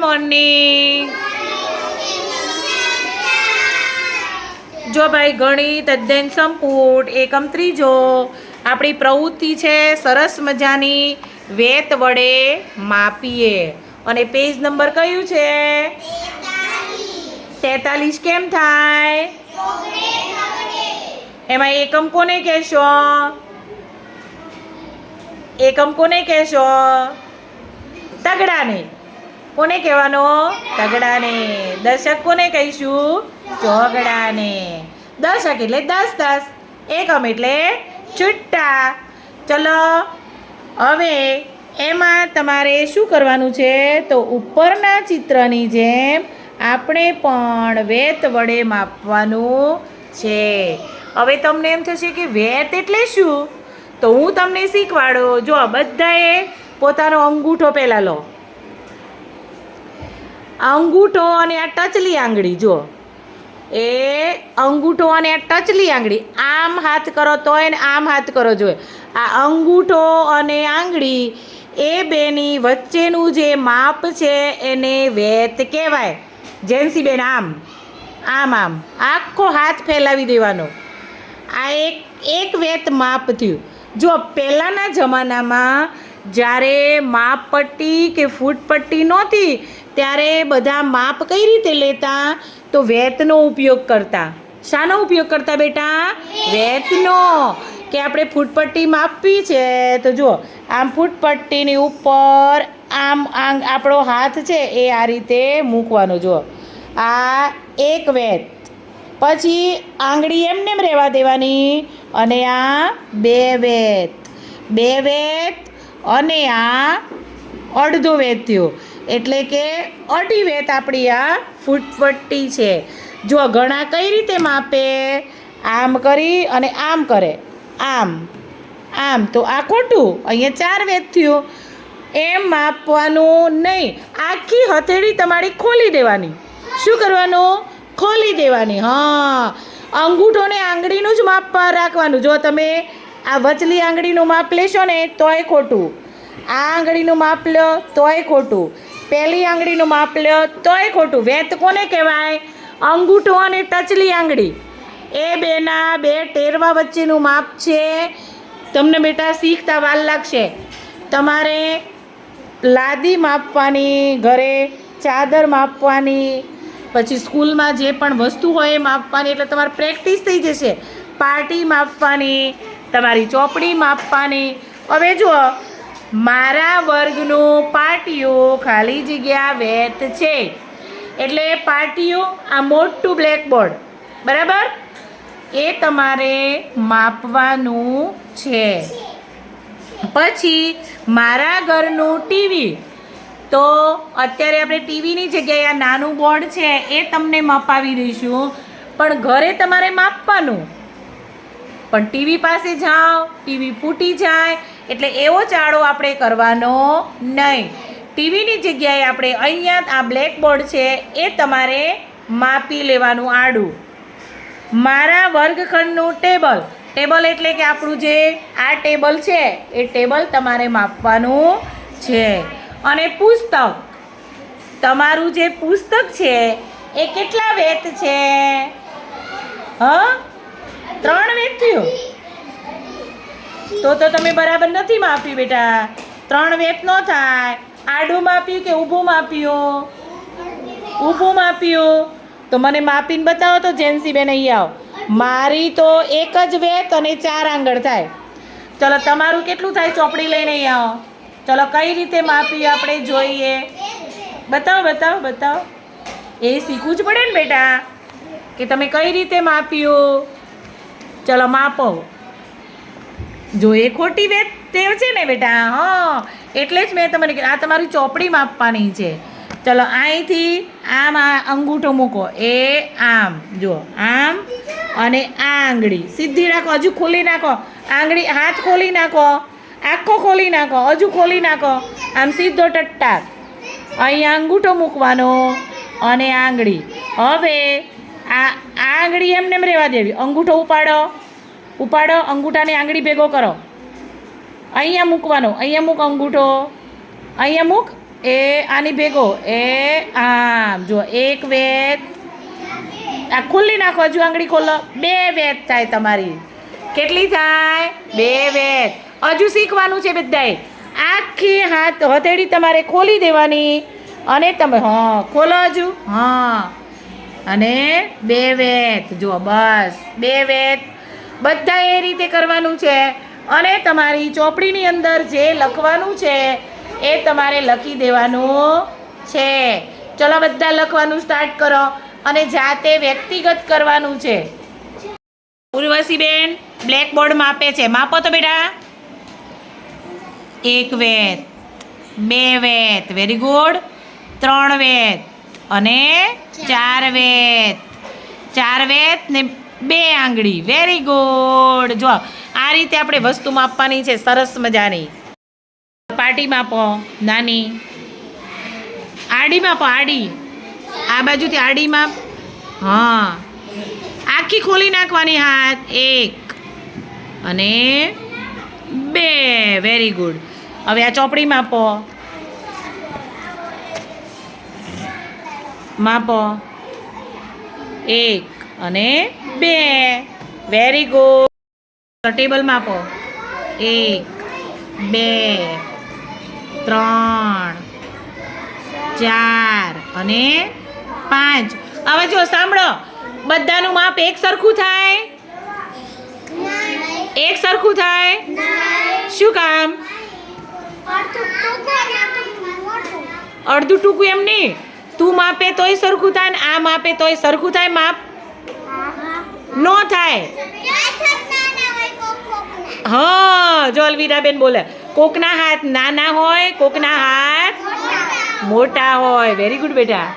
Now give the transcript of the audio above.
Morning જો ભાઈ ગણિત અધ્યયન સંપુટ એકમ ત્રીજો. આપણી પ્રવૃત્તિ છે સરસ મજાની વેત વડે માપીએ. અને પેજ નંબર કયું છે? તેતાલીસ. કેમ થાય? એમાં એકમ કોને કહેશો? એકમ કોને કહેશો? તગડાને. કોને કહેવાનો? તગડાને. દશક કોને કહીશું? ચોગડાને. દશક એટલે દસ દસ. એકમ એટલે છુટ્ટા. ચલો, હવે એમાં તમારે શું કરવાનું છે? તો ઉપરના ચિત્રની જેમ આપણે પણ વેત વડે માપવાનું છે. હવે તમને એમ થશે કે વેત એટલે શું? તો હું તમને શીખવાડો. જો બધાએ પોતાનો અંગૂઠો પહેલાં લો. અંગૂઠો અને આ ટચલી આંગળી જો એ અંગૂઠો અને આ ટચલી આંગળી, આમ હાથ કરો તોય ને આમ હાથ કરો જોઈએ આ અંગૂઠો અને આંગળી એ બેની વચ્ચેનું જે માપ છે એને વેત કહેવાય. જેન્સીબેન આમ આમ આમ. આખો હાથ ફેલાવી દેવાનો. આ એક એક વેત માપ થયું. જો પહેલાંના જમાનામાં જ્યારે માપ પટ્ટી કે ફૂટપટ્ટી નહોતી, ત્યારે બધા માપ કઈ રીતે લેતા? તો વેતનો ઉપયોગ કરતા. શાનો ઉપયોગ કરતા બેટા? વેતનો. કે આપણે ફૂટપટ્ટી માપવી છે? તો જુઓ, આમ ફૂટપટ્ટીની ઉપર આમ આમ આપણો હાથ છે, એ આ રીતે મૂકવાનો, જુઓ. આ એક વેત. પછી આંગળી એમને એમ રહેવા દેવાની અને આ બે વેત. બે વેત અને આ અડધો વેત થયો એટલે કે અઢી વેત આપણી આ ફૂટપટ્ટી છે. જો ઘણા કઈ રીતે માપે? આમ કરી અને આમ કરે. આમ આમ. તો આ ખોટું. અહીંયા ચાર વેત થયું. એમ માપવાનું નહીં. આખી હથેળી તમારી ખોલી દેવાની. શું કરવાનું? ખોલી દેવાની. હા. અંગૂઠો ને આંગળીનું જ માપ રાખવાનું. જો તમે આ વચલી આંગળીનું માપ લેશો ને તોય ખોટું. આ આંગળીનું માપ લો તોય ખોટું. પહેલી આંગળીનું માપ લો તોય ખોટું. વેત કોને કહેવાય? અંગૂઠો અને ટચલી આંગળી. એ બેના બે ટેરવા વચ્ચેનું માપ છે. તમને બેટા શીખતા વાલ લાગશે. તમારે લાદી માપવાની, ઘરે ચાદર માપવાની, પછી સ્કૂલમાં જે પણ વસ્તુ હોય એ માપવાની, એટલે તમારે પ્રેક્ટિસ થઈ જશે. પાર્ટી માપવાની તમારી ચોપડી માપવાની. હવે જુઓ, મારા વર્ગનું પાટિયું ખાલી જગ્યા વેત છે. એટલે પાટિયું આ મોટું બ્લેકબોર્ડ બરાબર? એ તમારે માપવાનું છે. પછી મારા ઘરનું ટીવી તો અત્યારે આપણે ટીવીની જગ્યાએ આ નાનું બોર્ડ છે, એ તમને મપાવી દઈશું. પણ ઘરે તમારે માપવાનું. પણ ટીવી પાસે જાઓ, ટીવી ફૂટી જાય, એટલે એવો ચાળો આપણે કરવાનો નહીં. ટીવીની જગ્યાએ આપણે અહીંયા આ બ્લેકબોર્ડ છે, એ તમારે માપી લેવાનું આડું. મારા વર્ગખંડનું ટેબલ. ટેબલ એટલે કે આપણું જે આ ટેબલ છે, એ ટેબલ તમારે માપવાનું છે. અને પુસ્તક. તમારું જે પુસ્તક છે, એ કેટલા વેત છે? હ? ત્રણ વેત થયું તો તો તમે બરાબર નથી માપ્યું બેટા. ત્રણ વેત ન થાય. આડું માપ્યું કે ઊભું માપ્યું? ઊભું માપ્યું. તો મને માપીને બતાવો તો જેન્સી બેન અહીં આવો. મારી તો એક જ વેત અને ચાર આંગળ થાય. ચલો, તમારું કેટલું થાય? ચોપડી લઈને અહીં આવો. ચલો, કઈ રીતે માપી આપણે જોઈએ? બતાવો બતાવો બતાવો. એ શીખવું જ પડે ને બેટા, કે તમે કઈ રીતે માપ્યું? ચલો માપો જો એ ખોટી વેત તેવ છે ને બેટા, હા, એટલે જ મેં તમને આ તમારી ચોપડી માપવાની છે. ચલો, અહીંથી આમ આ અંગૂઠો મૂકો. એ આમ જો આમ અને આ આંગળી. સીધી રાખો, હજુ ખોલી નાખો. આંગળી, હાથ ખોલી નાખો. આખો ખોલી નાખો, હજુ ખોલી નાખો. આમ સીધો ટટ્ટાર અહીં અંગૂઠો મૂકવાનો અને આંગળી. હવે આ આ આંગળી એમને એમ રહેવા દેવી. અંગૂઠો ઉપાડો. ઉપાડો, અંગૂઠાને આંગળી ભેગો કરો. અહીંયા મૂકવાનો. અહીંયા મૂક અંગૂઠો. અહીંયા મૂક. એ આની ભેગો. એ આમ. જો એક વેત. આ ખુલ્લી નાખો, હજુ આંગળી ખોલો. બે વેત થાય તમારી. કેટલી થાય? બે વેત. હજુ શીખવાનું છે બધાએ. આખી હાથ હથેળી તમારે ખોલી દેવાની. અને તમે, હા, ખોલો હજુ. હા. અને બે વેત. જો બસ. બે વેત. બધા એ રીતે કરવાનું છે. અને તમારી ચોપડીની અંદર જે લખવાનું છે, એ તમારે લખી દેવાનું છે. ચલો, બધા લખવાનું સ્ટાર્ટ કરો. અને જાતે વ્યક્તિગત કરવાનું છે. ઉર્વશીબેન બ્લેકબોર્ડ માપે છે. માપો તો બેટા. એક વેત, બે વેત. વેરી ગુડ ત્રણ વેત. અને ચાર વેત. ચાર વેત ને બે આંગળી. વેરી ગુડ જો, આ રીતે આપણે વસ્તુ માપવાની છે. સરસ મજાની. પાટી માપો, નાની. આડી માપો, આડી. આ બાજુથી આડી માપ. હા. આખી ખોલી નાખવાની હાથ. એક. અને બે. વેરી ગુડ હવે આ ચોપડી માપો. માપો. એક અને બે. વેરી ગુડ ટેબલ માપો. એક બે ત્રણ ચાર અને પાંચ. હવે જો સાંભળો બધાનું માપ એક સરખું થાય? એક સરખું થાય? શું કામ? અડધું ટૂંકું એમ નહીં. તું માપે તોય સરખું થાય ને આ માપે તોય સરખું થાય, માપ નો થાય. હા, જો અલવીરાબેન બોલે, કોકના હાથ નાના હોય, કોકના હાથ મોટા હોય. વેરી ગુડ બેટા.